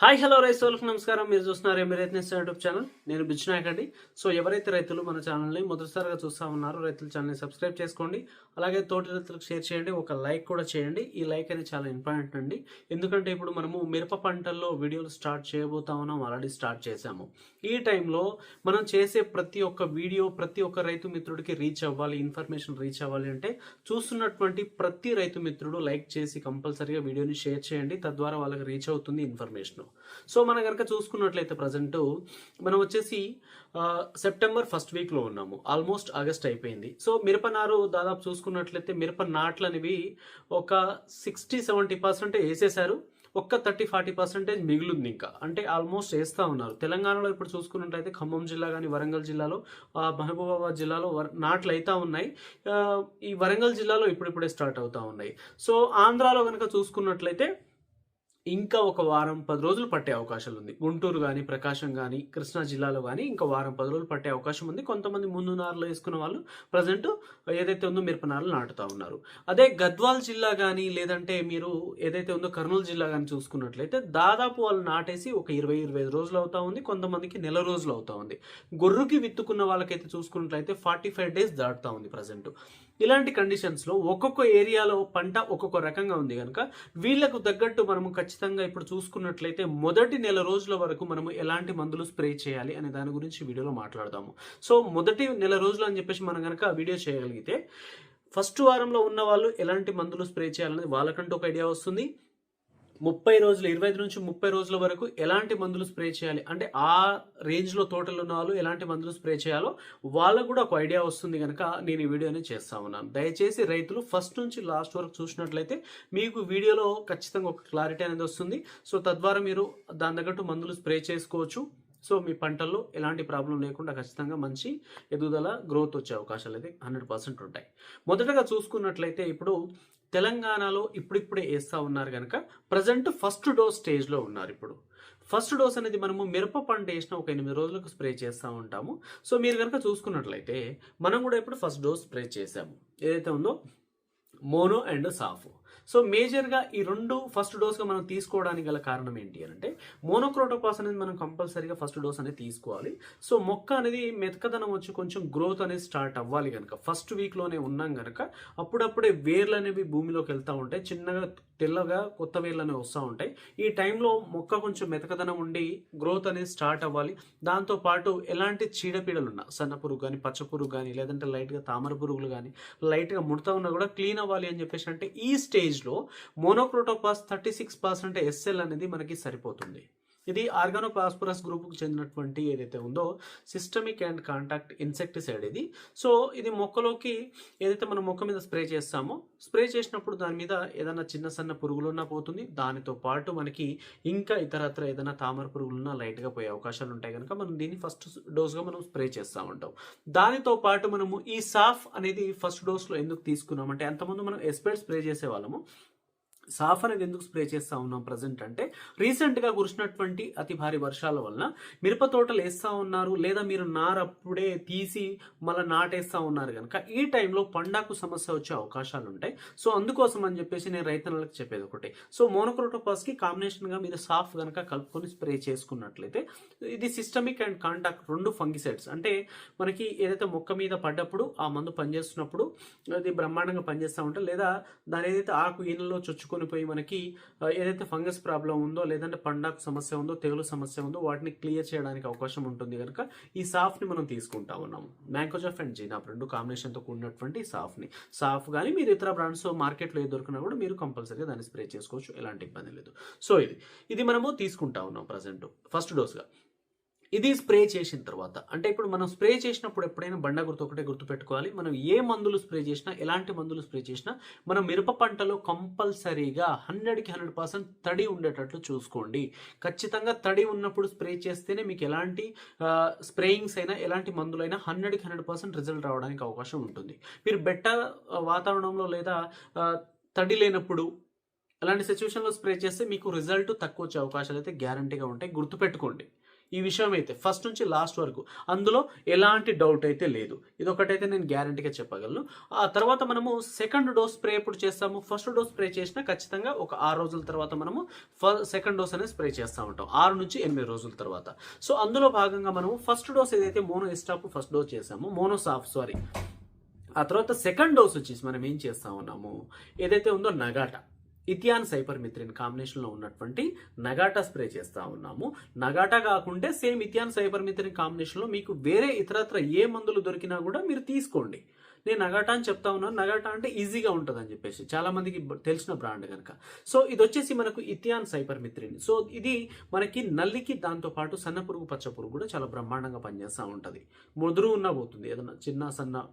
Hi hello రైతులకు నమస్కారం. మీరు చూస్తున్నారు ఎంబీ రైతు యూట్యూబ్ ఛానల్. నేను బిచ్చినాయకండి సో ఎవరైతే రైతులు మన ఛానల్ని మొదటిసారిగా చూస్తా ఉన్నారో రైతుల ఛానల్ని సబ్స్క్రైబ్ చేసుకోండి. అలాగే తోటి రైతులకు షేర్ చేయండి ఒక లైక్ కూడా చేయండి. ఈ లైక్ అనేది చాలా ఇంపార్టెంట్ అండి. ఎందుకంటే ఇప్పుడు మనము మిరప పంటల్లో వీడియోలు స్టార్ట్ చేయబోతా ఉన్నాం ఆల్రెడీ స్టార్ట్ చేశాము. ఈ టైంలో మనం చేసే ప్రతి ఒక్క వీడియో ప్రతి ఒక్క రైతు మిత్రుడికి రీచ్ అవ్వాలి ఇన్ఫర్మేషన్ రీచ్ అవ్వాలి అంటే చూస్తున్నటువంటి ప్రతి రైతు మిత్రుడు లైక్ చేసి కంపల్సరీగా వీడియోని షేర్ చేయండి. తద్వారా వాళ్ళకి రీచ్ అవుతుంది ఇన్ఫర్మేషన్. సో మనం కనుక చూసుకున్నట్లయితే ప్రజెంట్ మనం వచ్చేసి సెప్టెంబర్ ఫస్ట్ వీక్లో ఉన్నాము. ఆల్మోస్ట్ ఆగస్ట్ అయిపోయింది. సో మిరప నారు దాదాపు చూసుకున్నట్లయితే మిరప నాట్లు అనేవి ఒక సిక్స్టీ సెవెంటీ పర్సెంట్ వేసేసారు ఒక్క థర్టీ ఫార్టీ పర్సెంటేజ్ మిగులుంది ఇంకా. అంటే ఆల్మోస్ట్ వేస్తూ ఉన్నారు. తెలంగాణలో ఇప్పుడు చూసుకున్నట్లయితే ఖమ్మం జిల్లా కానీ వరంగల్ జిల్లాలో ఆ, మహబూబాబాద్ జిల్లాలో వర- నాట్లు అయితే ఉన్నాయి. ఈ వరంగల్ జిల్లాలో ఇప్పుడిప్పుడే స్టార్ట్ అవుతూ ఉన్నాయి. సో ఆంధ్రాలో కనుక చూసుకున్నట్లయితే ఇంకా ఒక వారం పది రోజులు పట్టే అవకాశాలు ఉంది. గుంటూరు కానీ ప్రకాశం కానీ కృష్ణా జిల్లాలో కానీ ఇంకా వారం పది రోజులు పట్టే అవకాశం ఉంది. కొంతమంది ముందు నారులో వేసుకున్న వాళ్ళు ప్రజెంట్ ఏదైతే ఉందో మిరప నారులు నాటుతా ఉన్నారు. అదే గద్వాల్ జిల్లా కానీ లేదంటే మీరు ఏదైతే ఉందో కర్నూలు జిల్లా కానీ చూసుకున్నట్లయితే దాదాపు వాళ్ళు నాటేసి ఒక ఇరవై ఇరవై ఐదు రోజులు అవుతా ఉంది. కొంతమందికి నెల రోజులు అవుతా ఉంది. గొర్రుకి విత్తుకున్న వాళ్ళకైతే చూసుకున్నట్లయితే ఫార్టీ ఫైవ్ డేస్ దాటుతా ఉంది ప్రజెంట్. ఇలాంటి కండిషన్స్లో ఒక్కొక్క ఏరియాలో పంట ఒక్కొక్క రకంగా ఉంది కనుక వీళ్ళకు తగ్గట్టు మనము ఖచ్చితంగా ఇప్పుడు చూసుకున్నట్లయితే మొదటి నెల రోజుల వరకు మనము ఎలాంటి మందులు స్ప్రే చేయాలి అనే దాని గురించి వీడియోలో మాట్లాడదాము. సో మొదటి నెల రోజులు అని చెప్పేసి మనం కనుక వీడియో చేయగలిగితే ఫస్ట్ వారంలో ఉన్న వాళ్ళు ఎలాంటి మందులు స్ప్రే చేయాలనేది వాళ్ళకంటూ ఒక ఐడియా వస్తుంది. ముప్పై రోజులు ఇరవై ఐదు నుంచి ముప్పై రోజుల వరకు ఎలాంటి మందులు స్ప్రే చేయాలి? అంటే ఆ రేంజ్లో తోటలు ఉన్న వాళ్ళు ఎలాంటి మందులు స్ప్రే చేయాలో వాళ్ళకు కూడా ఒక ఐడియా వస్తుంది కనుక నేను ఈ వీడియోని చేస్తా ఉన్నాను. దయచేసి రైతులు ఫస్ట్ నుంచి లాస్ట్ వరకు చూసినట్లయితే మీకు వీడియోలో ఖచ్చితంగా ఒక క్లారిటీ అనేది వస్తుంది. సో తద్వారా మీరు దాని తగ్గట్టు మందులు స్ప్రే చేసుకోవచ్చు. సో మీ పంటల్లో ఎలాంటి ప్రాబ్లం లేకుండా ఖచ్చితంగా మంచి ఎదుగుదల గ్రోత్ వచ్చే అవకాశాలు అయితే హండ్రెడ్ పర్సెంట్ ఉంటాయి. మొదటగా చూసుకున్నట్లయితే ఇప్పుడు తెలంగాణలో ఇప్పుడిప్పుడే వేస్తూ ఉన్నారు కనుక ప్రజెంట్ ఫస్ట్ డోస్ స్టేజ్లో ఉన్నారు ఇప్పుడు. ఫస్ట్ డోస్ అనేది మనము మిరప పంట వేసిన ఒక ఎనిమిది రోజులకు స్ప్రే చేస్తూ ఉంటాము. సో మీరు కనుక చూసుకున్నట్లయితే మనం కూడా ఇప్పుడు ఫస్ట్ డోస్ స్ప్రే చేసాము ఏదైతే ఉందో మోనో అండ్ సాఫో. సో మేజర్గా ఈ రెండు ఫస్ట్ డోస్గా మనం తీసుకోవడానికి గల కారణం ఏంటి అంటే మోనోక్రోటోపాస్ అనేది మనం కంపల్సరీగా ఫస్ట్ డోస్ అనేది తీసుకోవాలి. సో మొక్క అనేది మెతకదనం వచ్చి కొంచెం గ్రోత్ అనేది స్టార్ట్ అవ్వాలి కనుక ఫస్ట్ వీక్లోనే ఉన్నాం కనుక అప్పుడప్పుడే వేర్లు అనేవి భూమిలోకి వెళ్తూ ఉంటాయి. చిన్నగా తెల్లగా కొత్త వేర్లు అనేవి వస్తూ ఉంటాయి. ఈ టైంలో మొక్క కొంచెం మెతకదనం ఉండి గ్రోత్ అనేది స్టార్ట్ అవ్వాలి. దాంతో పాటు ఎలాంటి చీడపీడలు ఉన్నా సన్న పురుగు కానీ పచ్చ పురుగు కానీ లేదంటే లైట్గా తామర పురుగులు కానీ లైట్గా ముడతా ఉన్నా కూడా క్లీన్ అవ్వాలి అని చెప్పేసి అంటే ఈ స్టేజ్లో monocrotophos thirty six percent SL అనేది మనకి సరిపోతుంది. ఇది ఆర్గానోపాస్పరస్ గ్రూప్కు చెందినటువంటి ఏదైతే ఉందో సిస్టమిక్ అండ్ కాంటాక్ట్ ఇన్సెక్టిసైడ్ ఇది. సో ఇది మొక్కలోకి ఏదైతే మనం మొక్క మీద స్ప్రే చేస్తామో స్ప్రే చేసినప్పుడు దాని మీద ఏదైనా చిన్న సన్న పురుగులున్నా పోతుంది. దానితో పాటు మనకి ఇంకా ఇతరత్ర ఏదైనా తామర పురుగులు ఉన్నా లైట్గా పోయే అవకాశాలు ఉంటాయి కనుక మనం దీన్ని ఫస్ట్ డోస్గా మనం స్ప్రే చేస్తూ ఉంటాం. దానితో పాటు మనము ఈ సాఫ్ అనేది ఫస్ట్ డోస్లో ఎందుకు తీసుకున్నామంటే అంతకుముందు మనం ఎస్పెడ్ స్ప్రే చేసేవాళ్ళము. సాఫ్ అనేది ఎందుకు స్ప్రే చేస్తూ ఉన్నాం ప్రజెంట్ అంటే రీసెంట్గా కురిసినటువంటి అతి భారీ వర్షాల వలన మిరప తోటలు వేస్తూ ఉన్నారు లేదా మీరు నారు అప్పుడే తీసి మళ్ళీ నాటేస్తూ ఉన్నారు కనుక ఈ టైంలో పండాకు సమస్య వచ్చే అవకాశాలు ఉంటాయి. సో అందుకోసం అని చెప్పేసి నేను రైతన్నలకు చెప్పేది ఒకటి. సో మోనోక్రోటోపాస్కి కాంబినేషన్గా మీరు సాఫ్ కనుక కలుపుకొని స్ప్రే చేసుకున్నట్లయితే ఇది సిస్టమిక్ అండ్ కాంటాక్ట్ రెండు ఫంగిసైడ్స్ అంటే మనకి ఏదైతే మొక్క మీద పడ్డప్పుడు ఆ మందు పనిచేస్తున్నప్పుడు అది బ్రహ్మాండంగా పనిచేస్తూ ఉంటుంది లేదా దాని ఏదైతే ఆకు ఈనలో చొచ్చుకొని పోయి మనకి ఏదైతే ఫంగస్ ప్రాబ్లం ఉందో లేదంటే పండాకు సమస్య ఉందో తెగులు సమస్య ఉందో వాటిని క్లియర్ చేయడానికి అవకాశం ఉంటుంది కనుక ఈ సాఫ్ని మనం తీసుకుంటా ఉన్నాము మ్యాంకోజాఫ్ అండ్ జీనాప్ రెండు కాంబినేషన్తో కూడినటువంటి సాఫ్ని సాఫ్ కానీ మీరు ఇతర బ్రాండ్స్ మార్కెట్లో ఏ దొరికినా కూడా మీరు కంపల్సరీగా దాన్ని స్ప్రే చేసుకోవచ్చు ఎలాంటి ఇబ్బంది లేదు. సో ఇది. ఇది మనము తీసుకుంటా ఉన్నాం ప్రజెంట్. ఫస్ట్ డోస్గా. ఇది స్ప్రే చేసిన తర్వాత అంటే ఇప్పుడు మనం స్ప్రే చేసినప్పుడు ఎప్పుడైనా బండ గుర్తు ఒకటే గుర్తుపెట్టుకోవాలి. మనం ఏ మందులు స్ప్రే చేసినా ఎలాంటి మందులు స్ప్రే చేసినా మనం మిరప పంటలో కంపల్సరీగా హండ్రెడ్కి హండ్రెడ్ పర్సెంట్ తడి ఉండేటట్లు చూసుకోండి. ఖచ్చితంగా తడి ఉన్నప్పుడు స్ప్రే చేస్తేనే మీకు ఎలాంటి స్ప్రేయింగ్స్ అయినా ఎలాంటి మందులైనా హండ్రెడ్కి హండ్రెడ్ పర్సెంట్ రిజల్ట్ రావడానికి అవకాశం ఉంటుంది. మీరు బెట్ట వాతావరణంలో లేదా తడి లేనప్పుడు అలాంటి సిచ్యువేషన్లో స్ప్రే చేస్తే మీకు రిజల్ట్ తక్కువ వచ్చే అవకాశాలు అయితే గ్యారంటీగా ఉంటాయి. గుర్తుపెట్టుకోండి. ఈ విషయం అయితే ఫస్ట్ నుంచి లాస్ట్ వరకు. అందులో ఎలాంటి డౌట్ అయితే లేదు. ఇదొకటైతే నేను గ్యారంటీగా చెప్పగలను. ఆ తర్వాత మనము సెకండ్ డోస్ స్ప్రే ఎప్పుడు చేస్తాము? ఫస్ట్ డోస్ స్ప్రే చేసినా ఖచ్చితంగా ఒక ఆరు రోజుల తర్వాత మనము సెకండ్ డోస్ అనేది స్ప్రే చేస్తూ ఉంటాం. ఆరు నుంచి ఎనిమిది రోజుల తర్వాత. సో అందులో భాగంగా మనము ఫస్ట్ డోస్ ఏదైతే మోనో ఎస్టాప్ ఫస్ట్ డోస్ చేసామో మోనోసాఫ్ సారీ ఆ తర్వాత సెకండ్ డోస్ వచ్చేసి మనం ఏం చేస్తా ఉన్నాము? ఏదైతే ఉందో నగాటా. ఇథియాన్ సైపర్మిత్రిన్ కాంబినేషన్లో ఉన్నటువంటి నగాటా స్ప్రే చేస్తూ ఉన్నాము. నగాటా కాకుండా సేమ్ ఇథియాన్ సైపర్మిత్రిన్ కాంబినేషన్లో మీకు వేరే ఇతరత్ర ఏ మందులు దొరికినా కూడా మీరు తీసుకోండి. నేను నగాటా అని చెప్తా ఉన్నాను. నగాటా అంటే ఈజీగా ఉంటుంది అని చెప్పేసి చాలా మందికి తెలిసిన బ్రాండ్ కనుక. సో ఇది వచ్చేసి మనకు ఇథియాన్ సైపర్మిత్రిన్ సో ఇది మనకి నల్లికి దాంతో పాటు సన్న పురుగు పచ్చ పురుగు కూడా చాలా బ్రహ్మాండంగా పనిచేస్తూ ఉంటుంది. ముదురు ఉన్నా పోతుంది. ఏదైనా చిన్న సన్న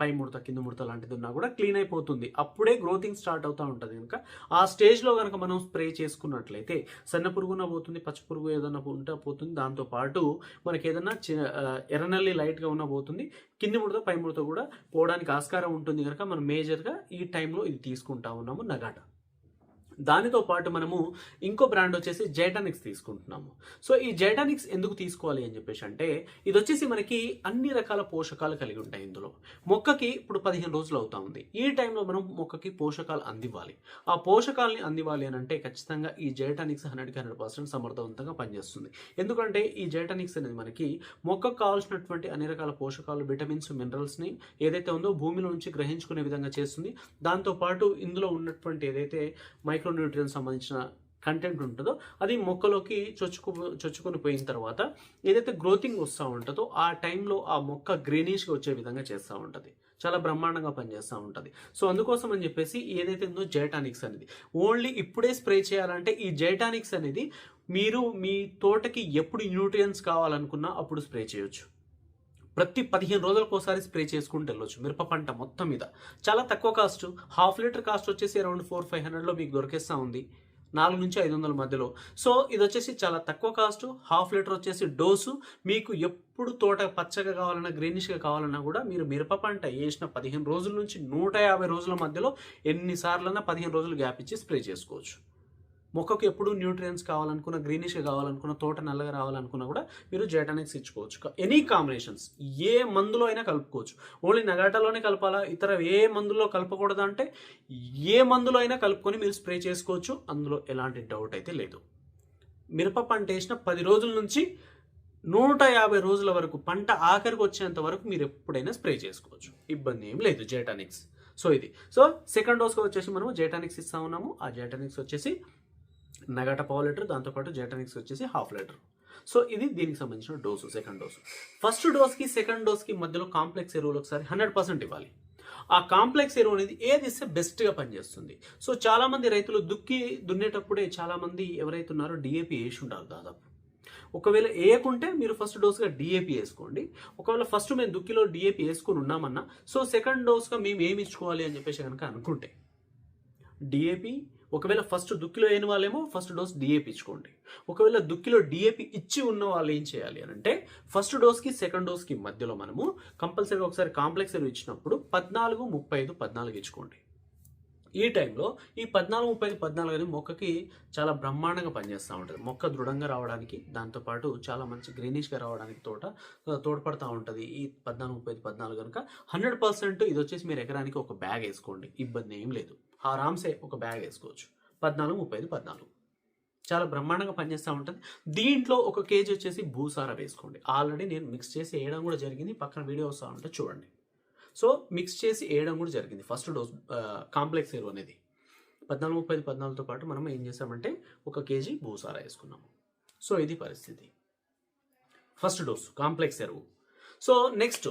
పై ముడత కింద ముడత లాంటిది ఉన్నా కూడా క్లీన్ అయిపోతుంది. అప్పుడే గ్రోతింగ్ స్టార్ట్ అవుతూ ఉంటుంది కనుక. ఆ స్టేజ్లో కనుక మనం స్ప్రే చేసుకున్నట్లయితే సన్న పురుగున పోతుంది పచ్చ పురుగు ఏదైనా ఉంటే పోతుంది. దాంతోపాటు మనకి ఏదైనా చి- ఎర్రనల్లి లైట్గా ఉన్న పోతుంది. కింది ముడత పై ముడత కూడా పోవడానికి ఆస్కారం ఉంటుంది కనుక మనం మేజర్గా ఈ టైంలో ఇది తీసుకుంటా ఉన్నాము నగాట. దానితో పాటు మనము ఇంకో బ్రాండ్ వచ్చేసి జైటానిక్స్ తీసుకుంటున్నాము. సో ఈ జైటానిక్స్ ఎందుకు తీసుకోవాలి అని చెప్పేసి అంటే ఇది వచ్చేసి మనకి అన్ని రకాల పోషకాలు కలిగి ఉంటాయి ఇందులో. మొక్కకి ఇప్పుడు పదిహేను రోజులు అవుతా ఉంది. ఈ టైంలో మనం మొక్కకి పోషకాలు అందివ్వాలి. ఆ పోషకాలని అందివ్వాలి అని అంటే ఖచ్చితంగా ఈ జైటానిక్స్ హండ్రెడ్కి హండ్రెడ్ పర్సెంట్ సమర్థవంతంగా పనిచేస్తుంది. ఎందుకంటే ఈ జైటానిక్స్ అనేది మనకి మొక్కకు కావాల్సినటువంటి అన్ని రకాల పోషకాలు విటమిన్స్ మినరల్స్ని ఏదైతే ఉందో భూమిలో నుంచి గ్రహించుకునే విధంగా చేస్తుంది. దాంతోపాటు ఇందులో ఉన్నటువంటి ఏదైతే మైక్రోన్యూట్రియన్ సంబంధించిన కంటెంట్ ఉంటుందో అది మొక్కలోకి చొచ్చుకు చొచ్చుకొని పోయిన తర్వాత ఏదైతే గ్రోతింగ్ వస్తూ ఉంటుందో ఆ టైంలో ఆ మొక్క గ్రీనిష్గా వచ్చే విధంగా చేస్తూ ఉంటుంది. చాలా బ్రహ్మాండంగా పనిచేస్తూ ఉంటుంది. సో అందుకోసం అని చెప్పేసి ఏదైతే ఉందో జైటానిక్స్ అనేది ఓన్లీ ఇప్పుడే స్ప్రే చేయాలంటే ఈ జైటానిక్స్ అనేది మీరు మీ తోటకి ఎప్పుడు న్యూట్రియన్స్ కావాలనుకున్నా అప్పుడు స్ప్రే చేయొచ్చు. ప్రతి పదిహేను రోజులకు ఒకసారి స్ప్రే చేసుకుంటూ వెళ్ళొచ్చు మిరప పంట మొత్తం మీద. చాలా తక్కువ కాస్ట్ హాఫ్ లీటర్ కాస్ట్ వచ్చేసి అరౌండ్ ఫోర్ ఫైవ్ హండ్రెడ్లో మీకు దొరికేస్తూ ఉంది నాలుగు నుంచి ఐదు వందల మధ్యలో. సో ఇది వచ్చేసి చాలా తక్కువ కాస్ట్ హాఫ్ లీటర్ వచ్చేసి డోసు. మీకు ఎప్పుడు తోట పచ్చగా కావాలన్నా గ్రీనిష్గా కావాలన్నా కూడా మీరు మిరప పంట వేసిన పదిహేను రోజుల నుంచి నూట యాభై రోజుల మధ్యలో ఎన్నిసార్లన్నా పదిహేను రోజులు గ్యాప్ ఇచ్చి స్ప్రే చేసుకోవచ్చు. మొక్కకు ఎప్పుడు న్యూట్రియన్స్ కావాలనుకున్న గ్రీనిష్గా కావాలనుకున్న తోట నల్లగా రావాలనుకున్నా కూడా మీరు జైటానిక్స్ ఇచ్చుకోవచ్చు. ఎనీ కాంబినేషన్స్ ఏ మందులో అయినా కలుపుకోవచ్చు. ఓన్లీ నగాటలోనే కలపాలా? ఇతర ఏ మందులో కలపకూడదు అంటే ఏ మందులో అయినా కలుపుకొని మీరు స్ప్రే చేసుకోవచ్చు. అందులో ఎలాంటి డౌట్ అయితే లేదు. మిరప పంట వేసిన పది రోజుల నుంచి నూట యాభై రోజుల వరకు పంట ఆఖరికి వచ్చేంత వరకు మీరు ఎప్పుడైనా స్ప్రే చేసుకోవచ్చు. ఇబ్బంది ఏం లేదు జెటానిక్స్ సో ఇది. సో సెకండ్ డోస్కి వచ్చేసి మనము జెటానిక్స్ ఇస్తా ఉన్నాము. ఆ జెటానిక్స్ వచ్చేసి నగట పావు లీటర్ దాంతోపాటు జెటనిక్స్ వచ్చేసి హాఫ్ లీటర్. సో ఇది దీనికి సంబంధించిన డోసు సెకండ్ డోసు. ఫస్ట్ డోస్కి సెకండ్ డోస్కి మధ్యలో కాంప్లెక్స్ ఎరువులు ఒకసారి హండ్రెడ్ పర్సెంట్ ఇవ్వాలి. ఆ కాంప్లెక్స్ ఎరువు అనేది ఏది ఇస్తే బెస్ట్గా పనిచేస్తుంది? సో చాలామంది రైతులు దుక్కి దున్నేటప్పుడే చాలామంది ఎవరైతే ఉన్నారో డిఏపి వేసి ఉంటారు దాదాపు. ఒకవేళ వేయకుంటే మీరు ఫస్ట్ డోస్గా డిఏపి వేసుకోండి. ఒకవేళ ఫస్ట్ మేము దుక్కిలో డిఏపి వేసుకుని ఉన్నామన్నా సో సెకండ్ డోస్గా మేము ఏమి ఇచ్చుకోవాలి అని చెప్పేసి కనుక అనుకుంటే డిఏపి ఒకవేళ ఫస్ట్ దుక్కిలో అయిన వాళ్ళేమో ఫస్ట్ డోస్ డిఏపి ఇచ్చుకోండి. ఒకవేళ దుక్కిలో డిఏపి ఇచ్చి ఉన్న వాళ్ళు ఏం చేయాలి అని అంటే ఫస్ట్ డోస్కి సెకండ్ డోస్కి మధ్యలో మనము కంపల్సరీగా ఒకసారి కాంప్లెక్స్ ఎరువు ఇచ్చినప్పుడు పద్నాలుగు ముప్పై ఐదు పద్నాలుగు ఇచ్చుకోండి. ఈ టైంలో ఈ పద్నాలుగు ముప్పై ఐదు పద్నాలుగు అనేది మొక్కకి చాలా బ్రహ్మాండంగా పనిచేస్తూ ఉంటుంది. మొక్క దృఢంగా రావడానికి దాంతోపాటు చాలా మంచి గ్రీనిష్గా రావడానికి తోట తోడ్పడుతూ తోడ్పడతా ఉంటుంది. ఈ పద్నాలుగు ముప్పై ఐదు పద్నాలుగు కనుక హండ్రెడ్ పర్సెంట్ ఇది వచ్చేసి మీరు ఎకరానికి ఒక బ్యాగ్ వేసుకోండి. ఇబ్బంది ఏం లేదు. ఆరామ్సే ఒక బ్యాగ్ వేసుకోవచ్చు. పద్నాలుగు ముప్పై ఐదు పద్నాలుగు. చాలా బ్రహ్మాండంగా పనిచేస్తూ ఉంటుంది. దీంట్లో ఒక కేజీ వచ్చేసి భూసార వేసుకోండి. ఆల్రెడీ నేను మిక్స్ చేసి వేయడం కూడా జరిగింది. పక్కన వీడియో వస్తూ ఉంటే చూడండి. సో మిక్స్ చేసి వేయడం కూడా జరిగింది. ఫస్ట్ డోస్ కాంప్లెక్స్ ఎరువు అనేది. పద్నాలుగు ముప్పై ఐదు పద్నాలుగుతో పాటు మనం ఏం చేసామంటే ఒక కేజీ భూసార వేసుకున్నాము. సో ఇది పరిస్థితి. ఫస్ట్ డోస్ కాంప్లెక్స్ ఎరువు so next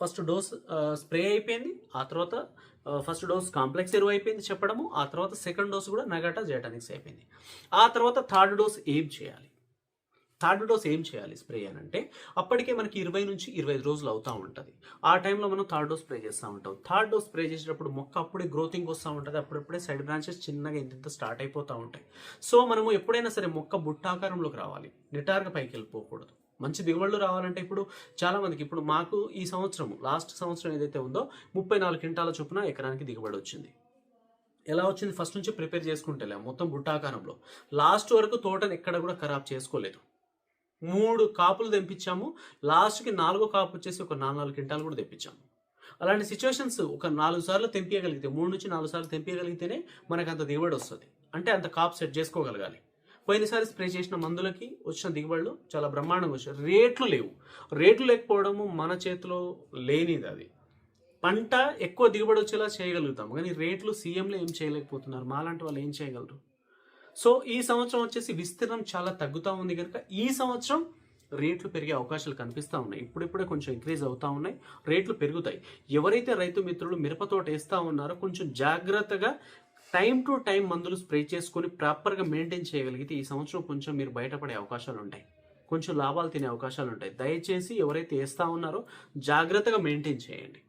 first dose spray అయిపోయింది. ఆ తర్వాత ఫస్ట్ డోస్ కాంప్లెక్స్ ఎరువు అయిపోయింది చెప్పడము. ఆ తర్వాత సెకండ్ డోస్ కూడా నగట జెటానిక్స్ అయిపోయింది. ఆ తర్వాత థర్డ్ డోస్ ఏం చేయాలి? థర్డ్ డోస్ ఏం చేయాలి స్ప్రే అని అంటే అప్పటికే మనకి ఇరవై నుంచి ఇరవై రోజులు అవుతూ ఉంటుంది. ఆ టైంలో మనం థర్డ్ డోస్ స్ప్రే చేస్తూ ఉంటాం. థర్డ్ డోస్ స్ప్రే చేసేటప్పుడు మొక్క అప్పుడే గ్రోతింగ్ వస్తూ ఉంటుంది. అప్పుడప్పుడే సైడ్ బ్రాంచెస్ చిన్నగా ఇంత స్టార్ట్ అయిపోతూ ఉంటాయి. సో మనము ఎప్పుడైనా సరే మొక్క బుట్టాకారంలోకి రావాలి. నిటారుగా పైకి వెళ్ళిపోకూడదు. మంచి దిగుబడులు రావాలంటే ఇప్పుడు చాలా మందికి ఇప్పుడు మాకు ఈ సంవత్సరం లాస్ట్ సంవత్సరం ఏదైతే ఉందో ముప్పై నాలుగు క్వింటాల చొప్పున ఎకరానికి దిగుబడి వచ్చింది. ఎలా వచ్చింది? ఫస్ట్ నుంచి ప్రిపేర్ చేసుకుంటే మొత్తం బుట్టాకారంలో లాస్ట్ వరకు తోటను ఎక్కడ కూడా ఖరాబ్ చేసుకోలేదు. మూడు కాపులు తెంపించాము లాస్ట్కి నాలుగో కాపు వచ్చేసి ఒక నాలుగు నాలుగు క్వింటాలు కూడా తెప్పించాము. అలాంటి సిచ్యువేషన్స్ ఒక నాలుగు సార్లు తెంపించగలిగితే మూడు నుంచి నాలుగు సార్లు తెంపించగలిగితేనే మనకు అంత దిగుబడి వస్తుంది. అంటే అంత కాపు సెట్ చేసుకోగలగాలి. పోయినసారి స్ప్రే చేసిన మందులకి వచ్చిన దిగుబడులు చాలా బ్రహ్మాండంగా వచ్చాయి. రేట్లు లేవు. రేట్లు లేకపోవడము మన చేతిలో లేనిది అది. పంట ఎక్కువ దిగుబడి వచ్చేలా చేయగలుగుతాం కానీ రేట్లు సీఎంలో ఏం చేయలేకపోతున్నారు? మాలాంటి వాళ్ళు ఏం చేయగలరు? సో ఈ సంవత్సరం వచ్చేసి విస్తీర్ణం చాలా తగ్గుతూ ఉంది కనుక ఈ సంవత్సరం రేట్లు పెరిగే అవకాశాలు కనిపిస్తూ ఉన్నాయి. ఇప్పుడిప్పుడే కొంచెం ఇంక్రీజ్ అవుతూ ఉన్నాయి. రేట్లు పెరుగుతాయి. ఎవరైతే రైతు మిత్రులు మిరపతోట వేస్తూ ఉన్నారో కొంచెం జాగ్రత్తగా టైం టు టైం మందులు స్ప్రే చేసుకొని ప్రాపర్గా మెయింటైన్ చేయగలిగితే ఈ సంవత్సరం కొంచెం మీరు బయటపడే అవకాశాలు ఉంటాయి. కొంచెం లాభాలు తినే అవకాశాలు ఉంటాయి. దయచేసి ఎవరైతే వేస్తూ ఉన్నారో జాగ్రత్తగా మెయింటైన్ చేయండి.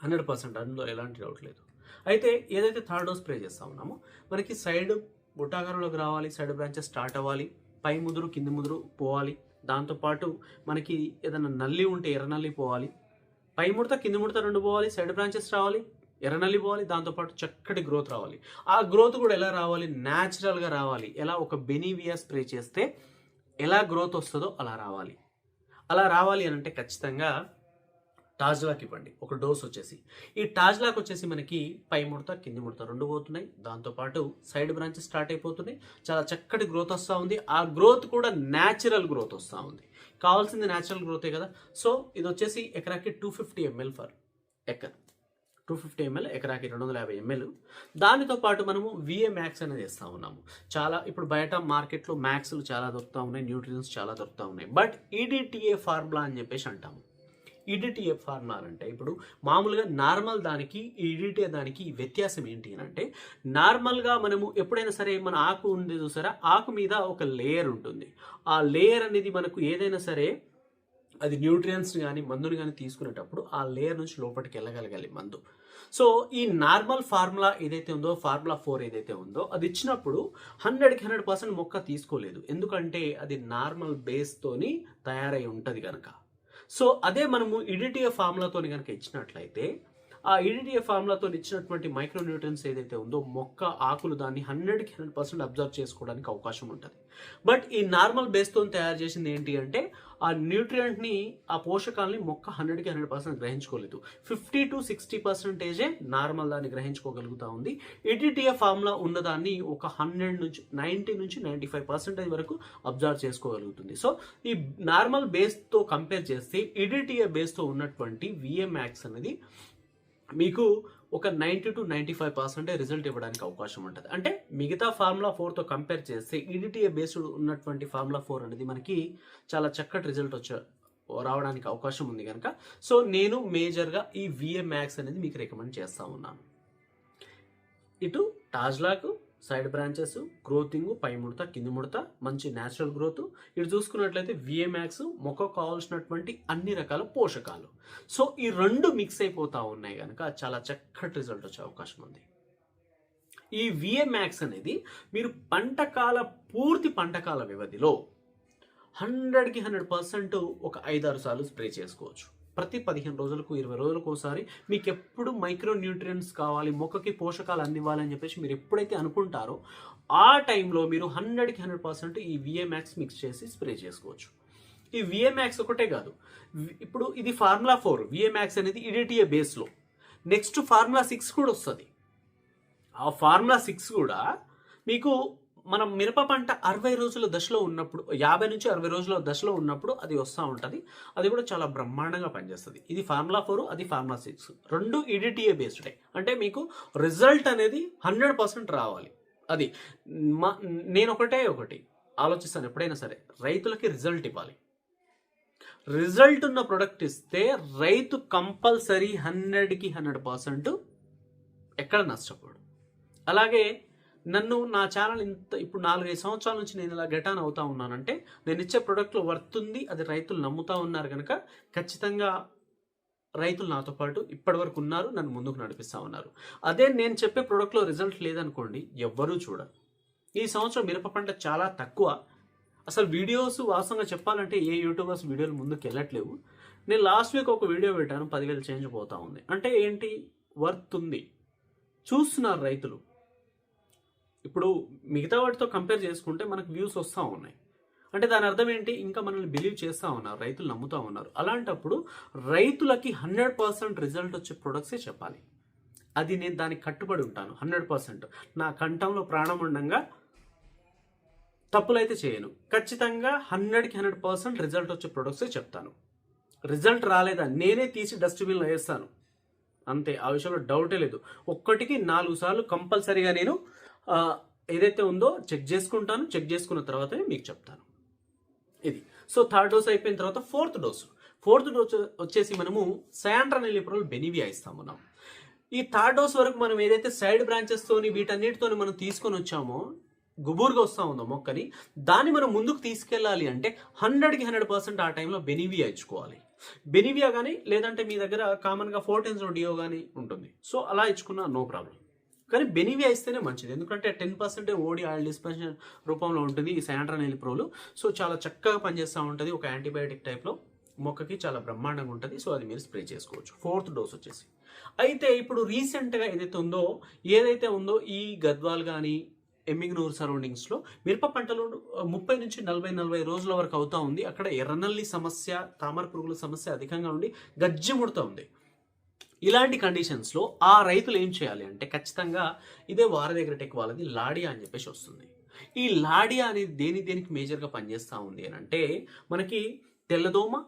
హండ్రెడ్ పర్సెంట్ అందులో ఎలాంటి డౌట్ లేదు. అయితే ఏదైతే థర్డ్ డోస్ స్ప్రే చేస్తా ఉన్నామో మనకి సైడ్ బుట్టాకారంలోకి రావాలి సైడ్ బ్రాంచెస్ స్టార్ట్ అవ్వాలి పై ముదురు కింది ముదురు పోవాలి. దాంతోపాటు మనకి ఏదైనా నల్లి ఉంటే ఎర్ర నల్లి పోవాలి. పై ముడత కింది ముడత రెండు పోవాలి సైడ్ బ్రాంచెస్ రావాలి. ఎర్ర పోవాలి దాంతోపాటు చక్కటి గ్రోత్ రావాలి. ఆ గ్రోత్ కూడా ఎలా రావాలి? న్యాచురల్గా రావాలి. ఎలా ఒక బెనీవియా స్ప్రే చేస్తే ఎలా గ్రోత్ వస్తుందో అలా రావాలి. అలా రావాలి అని అంటే ఖచ్చితంగా టాజ్లాక్ ఇవ్వండి. ఒక డోస్ వచ్చేసి. ఈ టాజ్లాక్ వచ్చేసి మనకి పై ముడత కింది ముడత రెండు పోతున్నాయి. దాంతోపాటు సైడ్ బ్రాంచెస్ స్టార్ట్ అయిపోతున్నాయి. చాలా చక్కటి గ్రోత్ వస్తూ ఉంది. ఆ గ్రోత్ కూడా న్యాచురల్ గ్రోత్ వస్తూ ఉంది. కావాల్సింది న్యాచురల్ గ్రోతే కదా? సో ఇది వచ్చేసి ఎకరాకి two fifty ML for acre two fifty ML ఎకరాకి రెండు వందల యాభై ఎంఎల్. దానితో పాటు మనము విఏ మ్యాక్స్ అనేది ఇస్తూ ఉన్నాము. చాలా ఇప్పుడు బయట మార్కెట్లో మ్యాక్స్లు చాలా దొరుకుతూ ఉన్నాయి న్యూట్రియన్స్ చాలా దొరుకుతూ ఉన్నాయి. బట్ ఈడిటిఏ ఫార్ములా అని చెప్పేసి అంటాము. ఈడిటిఏ ఫార్ములా అంటే ఇప్పుడు మామూలుగా నార్మల్ దానికి ఈడిటిఏ దానికి వ్యత్యాసం ఏంటి అని అంటే నార్మల్గా మనము ఎప్పుడైనా సరే మన ఆకు ఉంది చూసారా? ఆకు మీద ఒక లేయర్ ఉంటుంది. ఆ లేయర్ అనేది మనకు ఏదైనా సరే అది న్యూట్రియన్స్ కానీ మందుని కానీ తీసుకునేటప్పుడు ఆ లేయర్ నుంచి లోపలికి వెళ్ళగలగాలి మందు. సో ఈ నార్మల్ ఫార్ములా ఏదైతే ఉందో ఫార్ములా ఫోర్ ఏదైతే ఉందో అది ఇచ్చినప్పుడు హండ్రెడ్కి హండ్రెడ్ పర్సెంట్ మొక్క తీసుకోలేదు. ఎందుకంటే అది నార్మల్ బేస్తోని తయారై ఉంటుంది కనుక సో అదే మనము ఇడిటిఏ ఫార్ములాతో కనుక ఇచ్చినట్లయితే ఆ ఈడిటిఏ ఫార్ములాతో ఇచ్చినటువంటి మైక్రో న్యూట్రియన్స్ ఏదైతే ఉందో మొక్క ఆకులు దాన్ని హండ్రెడ్కి హండ్రెడ్ పర్సెంట్ అబ్జర్వ్ చేసుకోవడానికి అవకాశం ఉంటుంది. బట్ ఈ నార్మల్ బేస్తో తయారు చేసింది ఏంటి అంటే ఆ న్యూట్రియంట్ని ఆ పోషకాలని మొక్క హండ్రెడ్కి హండ్రెడ్ పర్సెంట్ గ్రహించుకోలేదు. ఫిఫ్టీ టు సిక్స్టీ పర్సెంటేజే నార్మల్ దాన్ని గ్రహించుకోగలుగుతా ఉంది. ఈడిటిఏ ఫార్ములా ఉన్నదాన్ని ఒక హండ్రెడ్ నుంచి నైంటీ నుంచి నైంటీ ఫైవ్ పర్సెంటేజ్ వరకు అబ్జర్వ్ చేసుకోగలుగుతుంది. సో ఈ నార్మల్ బేస్తో కంపేర్ చేస్తే ఈడిటిఏ బేస్తో ఉన్నటువంటి విఎం మ్యాక్స్ అనేది మీకు ఒక నైంటీ టు నైంటీ ఫైవ్ పర్సెంటే రిజల్ట్ ఇవ్వడానికి అవకాశం ఉంటుంది. అంటే మిగతా ఫార్ములా ఫోర్తో కంపేర్ చేస్తే ఈడిటీఏ బేస్డ్ ఉన్నటువంటి ఫార్ములా ఫోర్ అనేది మనకి చాలా చక్కటి రిజల్ట్ వచ్చే రావడానికి అవకాశం ఉంది కనుక. సో నేను మేజర్గా ఈ విఏ మ్యాక్స్ అనేది మీకు రికమెండ్ చేస్తూ ఉన్నాను. ఇటు టాజ్లాకు సైడ్ బ్రాంచెస్ గ్రోతింగ్ పై ముడత కింది ముడత మంచి న్యాచురల్ గ్రోత్. ఇటు చూసుకున్నట్లయితే విఏమాక్స్ మొక్క కావాల్సినటువంటి అన్ని రకాల పోషకాలు. సో ఈ రెండు మిక్స్ అయిపోతూ ఉన్నాయి కనుక చాలా చక్కటి రిజల్ట్ వచ్చే అవకాశం ఉంది. ఈ విఏమాక్స్ అనేది మీరు పంటకాల పూర్తి పంటకాల వ్యవధిలో హండ్రెడ్కి హండ్రెడ్ పర్సెంట్ ఒక ఐదారు సార్లు స్ప్రే చేసుకోవచ్చు. ప్రతి పదిహేను రోజులకు ఇరవై రోజులకు ఒకసారి మీకు ఎప్పుడు మైక్రో న్యూట్రియంట్స్ కావాలి మొక్కకి పోషకాలు అందివ్వాలని చెప్పేసి మీరు ఎప్పుడైతే అనుకుంటారో ఆ టైంలో మీరు హండ్రెడ్కి హండ్రెడ్ పర్సెంట్ ఈ విఏమాక్స్ మిక్స్ చేసి స్ప్రే చేసుకోవచ్చు. ఈ విఏమాక్స్ ఒకటే కాదు. ఇప్పుడు ఇది ఫార్ములా ఫోర్. విఏమాక్స్ అనేది ఇడిటిఏ బేస్లో. నెక్స్ట్ ఫార్ములా సిక్స్ కూడా వస్తుంది. ఆ ఫార్ములా సిక్స్ కూడా మీకు మనం మిరప పంట అరవై రోజుల దశలో ఉన్నప్పుడు యాభై నుంచి అరవై రోజుల దశలో ఉన్నప్పుడు అది వస్తూ ఉంటుంది. అది కూడా చాలా బ్రహ్మాండంగా పనిచేస్తుంది. ఇది ఫార్ములా ఫోర్ అది ఫార్ములా సిక్స్. రెండు ఈడిటిఏ బేస్డే అంటే మీకు రిజల్ట్ అనేది హండ్రెడ్ పర్సెంట్ రావాలి. అది మా నేను ఒకటే ఒకటి ఆలోచిస్తాను ఎప్పుడైనా సరే. రైతులకి రిజల్ట్ ఇవ్వాలి. రిజల్ట్ ఉన్న ప్రొడక్ట్ ఇస్తే రైతు కంపల్సరీ హండ్రెడ్కి హండ్రెడ్ పర్సెంట్ ఎక్కడ నష్టపోడు. అలాగే నన్ను నా ఛానల్ ఇంత ఇప్పుడు నాలుగైదు సంవత్సరాల నుంచి నేను ఇలా గెటాన్ అవుతా ఉన్నానంటే నేను ఇచ్చే ప్రోడక్ట్లో వర్త్ ఉంది అది రైతులు నమ్ముతా ఉన్నారు కనుక ఖచ్చితంగా రైతులు నాతో పాటు ఇప్పటివరకు ఉన్నారు నన్ను ముందుకు నడిపిస్తా ఉన్నారు. అదే నేను చెప్పే ప్రోడక్ట్లో రిజల్ట్ లేదనుకోండి ఎవ్వరూ చూడరు. ఈ సంవత్సరం మిరప పంట చాలా తక్కువ. అసలు వీడియోస్ వాస్తవంగా చెప్పాలంటే ఏ యూట్యూబర్స్ వీడియోలు ముందుకు వెళ్ళట్లేవు. నేను లాస్ట్ వీక్ ఒక వీడియో పెట్టాను పదివేలు చేంజ్ పోతా ఉంది. అంటే ఏంటి? వర్త్ ఉంది. చూస్తున్నారు రైతులు. ఇప్పుడు మిగతా వాటితో కంపేర్ చేసుకుంటే మనకు వ్యూస్ వస్తూ ఉన్నాయి. అంటే దాని అర్థం ఏంటి? ఇంకా మనల్ని బిలీవ్ చేస్తూ ఉన్నారు రైతులు నమ్ముతూ ఉన్నారు. అలాంటప్పుడు రైతులకి హండ్రెడ్ పర్సెంట్ రిజల్ట్ వచ్చే ప్రొడక్ట్సే చెప్పాలి. అది నేను దానికి కట్టుబడి ఉంటాను హండ్రెడ్ పర్సెంట్ నా కంఠంలో ప్రాణం ఉండంగా తప్పులైతే చేయను. ఖచ్చితంగా హండ్రెడ్కి హండ్రెడ్ పర్సెంట్ రిజల్ట్ వచ్చే ప్రొడక్ట్సే చెప్తాను. రిజల్ట్ రాలేదా? నేనే తీసి డస్ట్బిన్లో వేస్తాను. అంతే ఆ విషయంలో డౌటే లేదు. ఒక్కటికి నాలుగు సార్లు కంపల్సరీగా నేను ఏదైతే ఉందో చెక్ చేసుకుంటాను చెక్ చేసుకున్న తర్వాతనే మీకు చెప్తాను. ఇది. సో థర్డ్ డోస్ అయిపోయిన తర్వాత ఫోర్త్ డోస్. ఫోర్త్ డోస్ వచ్చేసి మనము సయాంట్రనెలిప్రోల్ బెనివియా ఇస్తాం మనం. ఈ థర్డ్ డోస్ వరకు మనం ఏదైతే సైడ్ బ్రాంచెస్తోని వీటన్నిటితో వీటన్నిటితోని మనం తీసుకొని వచ్చామో గుబూర్గా వస్తూ ఉందో మొక్కని దాన్ని మనం ముందుకు తీసుకెళ్ళాలి అంటే హండ్రెడ్కి హండ్రెడ్ పర్సెంట్ ఆ టైంలో బెనివియా ఇచ్చుకోవాలి. బెనివియా కానీ లేదంటే మీ దగ్గర కామన్గా ఫోర్టెన్స్ డియో కానీ ఉంటుంది. సో అలా ఇచ్చుకున్నా నో ప్రాబ్లం కానీ బెనివియా ఇస్తేనే మంచిది. ఎందుకంటే టెన్ పర్సెంటే ఓడి ఆయిల్ డిస్పెన్షన్ రూపంలో ఉంటుంది ఈ శాంట్రాన్ ఎలిప్రోలు సో చాలా చక్కగా పనిచేస్తూ ఉంటుంది ఒక యాంటీబయాటిక్ టైప్లో. మొక్కకి చాలా బ్రహ్మాండంగా ఉంటుంది. సో అది మీరు స్ప్రే చేసుకోవచ్చు. ఫోర్త్ డోస్ వచ్చేసి. అయితే ఇప్పుడు రీసెంట్గా ఏదైతే ఉందో ఏదైతే ఉందో ఈ గద్వాల్ కానీ ఎమ్మిగ్నూరు సరౌండింగ్స్లో మిరప పంటలు ముప్పై నుంచి నలభై నలభై రోజుల వరకు అవుతా ఉంది. అక్కడ ఎర్రనల్లి సమస్య తామర పురుగుల సమస్య అధికంగా ఉండి గజ్జి ముడతా ఉంది. ఇలాంటి కండిషన్స్లో ఆ రైతులు ఏం చేయాలి అంటే ఖచ్చితంగా ఇదే వారి దగ్గర టెక్వాలది వాళ్ళది లాడియా అని చెప్పేసి వస్తుంది. ఈ లాడియా అనేది దేని దేనికి మేజర్గా పనిచేస్తూ ఉంది అని అంటే మనకి తెల్లదోమ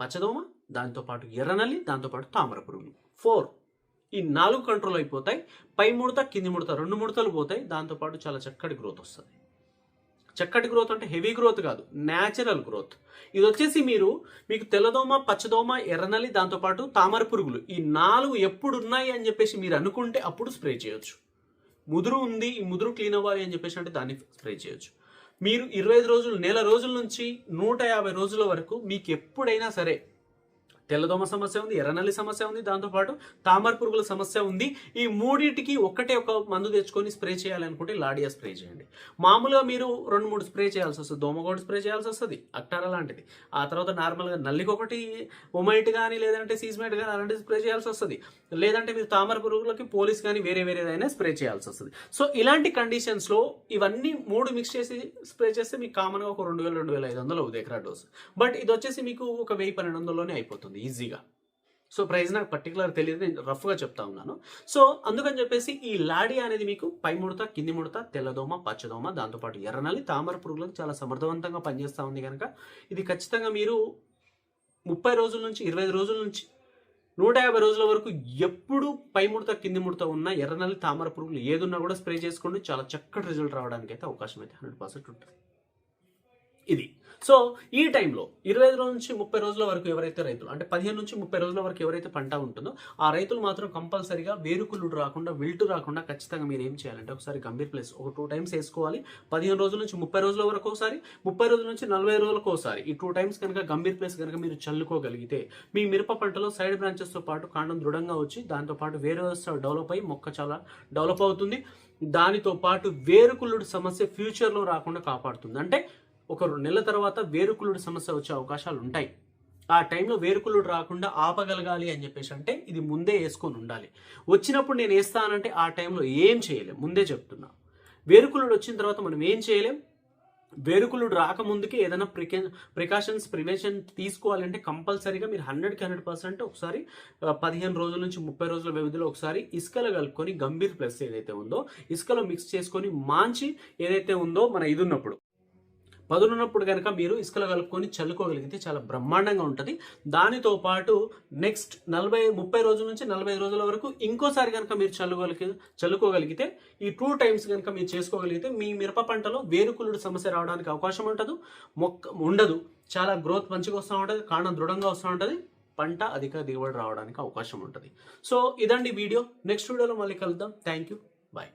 పచ్చదోమ దాంతోపాటు ఎర్రనల్లి దాంతోపాటు తామర పురుగులు ఫోర్ ఈ నాలుగు కంట్రోల్ అయిపోతాయి. పై ముడత కింది ముడత రెండు ముడతలు పోతాయి. దాంతోపాటు చాలా చక్కటి గ్రోత్ వస్తుంది. చక్కటి గ్రోత్ అంటే హెవీ గ్రోత్ కాదు న్యాచురల్ గ్రోత్ ఇది వచ్చేసి మీరు మీకు తెల్లదోమ పచ్చదోమ ఎర్రనల్లి దాంతోపాటు తామర పురుగులు ఈ నాలుగు ఎప్పుడు ఉన్నాయి అని చెప్పేసి మీరు అనుకుంటే అప్పుడు స్ప్రే చేయొచ్చు. ముదురు ఉంది ఈ ముదురు క్లీన్ అవ్వాలి అని చెప్పేసి అంటే దాన్ని స్ప్రే చేయొచ్చు. మీరు ఇరవై ఐదు రోజులు నెల రోజుల నుంచి నూట యాభై రోజుల వరకు మీకు ఎప్పుడైనా సరే తెల్లదోమ సమస్య ఉంది ఎర్రనల్లి సమస్య ఉంది దాంతోపాటు తామర పురుగుల సమస్య ఉంది. ఈ మూడింటికి ఒక్కటే ఒక మందు తెచ్చుకొని స్ప్రే చేయాలనుకుంటే లాడియా స్ప్రే చేయండి. మామూలుగా మీరు రెండు మూడు స్ప్రే చేయాల్సి వస్తుంది దోమగోడు స్ప్రే చేయాల్సి వస్తుంది అక్టారా లాంటిది. ఆ తర్వాత నార్మల్గా నల్లికి ఒకటి ఉమైట్ కానీ లేదంటే సీజ్మైట్ కానీ అలాంటిది స్ప్రే చేయాల్సి వస్తుంది. లేదంటే మీరు తామర పురుగులకి పోలీస్ కానీ వేరే వేరేదైనా స్ప్రే చేయాల్సి వస్తుంది. సో ఇలాంటి కండిషన్స్లో ఇవన్నీ మూడు మిక్స్ చేసి స్ప్రే చేస్తే మీకు కామన్గా ఒక రెండు వేల రెండు వేల ఐదు వందలు అవుతుంది ఎకరా డోస్ బట్ ఇది వచ్చేసి మీకు ఒక వెయ్యి పన్నెండు వందల్లోనే అయిపోతుంది. ఈజీగా. సో ప్రైస్ నాకు పర్టికులర్ తెలియదు నేను రఫ్గా చెప్తా ఉన్నాను. సో అందుకని చెప్పేసి ఈ లాడి అనేది మీకు పై ముడత కింది ముడత తెల్లదోమ పచ్చదోమ దాంతోపాటు ఎర్రనల్లి తామర పురుగులకు చాలా సమర్థవంతంగా పనిచేస్తూ ఉంది కనుక ఇది ఖచ్చితంగా మీరు ముప్పై రోజుల నుంచి ఇరవై ఐదు రోజుల నుంచి నూట యాభై రోజుల వరకు ఎప్పుడు పై ముడత కింది ముడత ఉన్న ఎర్రనల్లి తామర పురుగులు ఏదున్నా కూడా స్ప్రే చేసుకోండి. చాలా చక్కటి రిజల్ట్ రావడానికి అయితే అవకాశం అయితే హండ్రెడ్ పర్సెంట్ ఉంటుంది. ఇది. సో ఈ టైంలో ఇరవై ఐదు రోజుల నుంచి ముప్పై రోజుల వరకు ఎవరైతే రైతులు అంటే పదిహేను నుంచి ముప్పై రోజుల వరకు ఎవరైతే పంట ఉంటుందో ఆ రైతులు మాత్రం కంపల్సరీగా వేరుకులు రాకుండా విల్టు రాకుండా ఖచ్చితంగా మీరు ఏం చేయాలంటే ఒకసారి గంభీర్ ప్లేస్ ఒక టూ టైమ్స్ వేసుకోవాలి. పదిహేను రోజుల నుంచి ముప్పై రోజుల వరకు ఒకసారి ముప్పై రోజుల నుంచి నలభై రోజులకు ఒకసారి. ఈ టూ టైమ్స్ కనుక గంభీర్ ప్లేస్ కనుక మీరు చల్లుకోగలిగితే మీ మిరప పంటలో సైడ్ బ్రాంచెస్తో పాటు కాండం దృఢంగా వచ్చి దాంతోపాటు వేరే వ్యవస్థ డెవలప్ అయ్యి మొక్క చాలా డెవలప్ అవుతుంది. దానితో పాటు వేరుకుళ్ళుడు సమస్య ఫ్యూచర్లో రాకుండా కాపాడుతుంది. అంటే ఒక రెండు నెలల తర్వాత వేరుకులుడు సమస్య వచ్చే అవకాశాలు ఉంటాయి ఆ టైంలో వేరుకులుడు రాకుండా ఆపగలగాలి అని చెప్పేసి అంటే ఇది ముందే వేసుకొని ఉండాలి. వచ్చినప్పుడు నేను వేస్తానంటే ఆ టైంలో ఏం చేయలేం. ముందే చెప్తున్నా. వేరుకుళ్ళుడు వచ్చిన తర్వాత మనం ఏం చేయలేం? వేరుకులుడు రాకముందుకే ఏదైనా ప్రికే ప్రికాషన్స్ ప్రివెన్షన్ తీసుకోవాలంటే కంపల్సరీగా మీరు హండ్రెడ్కి హండ్రెడ్ పర్సెంట్ ఒకసారి పదిహేను రోజుల నుంచి ముప్పై రోజుల వ్యవధిలో ఒకసారి ఇసుకలో కలుపుకొని గంభీర్ ప్లస్ ఏదైతే ఉందో ఇసుకలో మిక్స్ చేసుకొని మాంచి ఏదైతే ఉందో మన ఇది ఉన్నప్పుడు. పదునున్నప్పుడు కనుక మీరు ఇసుకలో కలుపుకొని చల్లుకోగలిగితే చాలా బ్రహ్మాండంగా ఉంటుంది. దానితో పాటు నెక్స్ట్ నలభై ముప్పై రోజుల నుంచి నలభై ఐదు రోజుల వరకు ఇంకోసారి కనుక మీరు చల్లుకోగలిగి చల్లుకోగలిగితే ఈ టూ టైమ్స్ కనుక మీరు చేసుకోగలిగితే మీ మిరప పంటలో వేరుకులుడు సమస్య రావడానికి అవకాశం ఉండదు మొక్క ఉండదు. చాలా గ్రోత్ మంచిగా వస్తూ ఉంటుంది. కాండం దృఢంగా వస్తూ ఉంటుంది. పంట అధిక దిగుబడి రావడానికి అవకాశం ఉంటుంది. సో ఇదండి వీడియో. నెక్స్ట్ వీడియోలో మళ్ళీ కలుద్దాం. Thank you. బాయ్.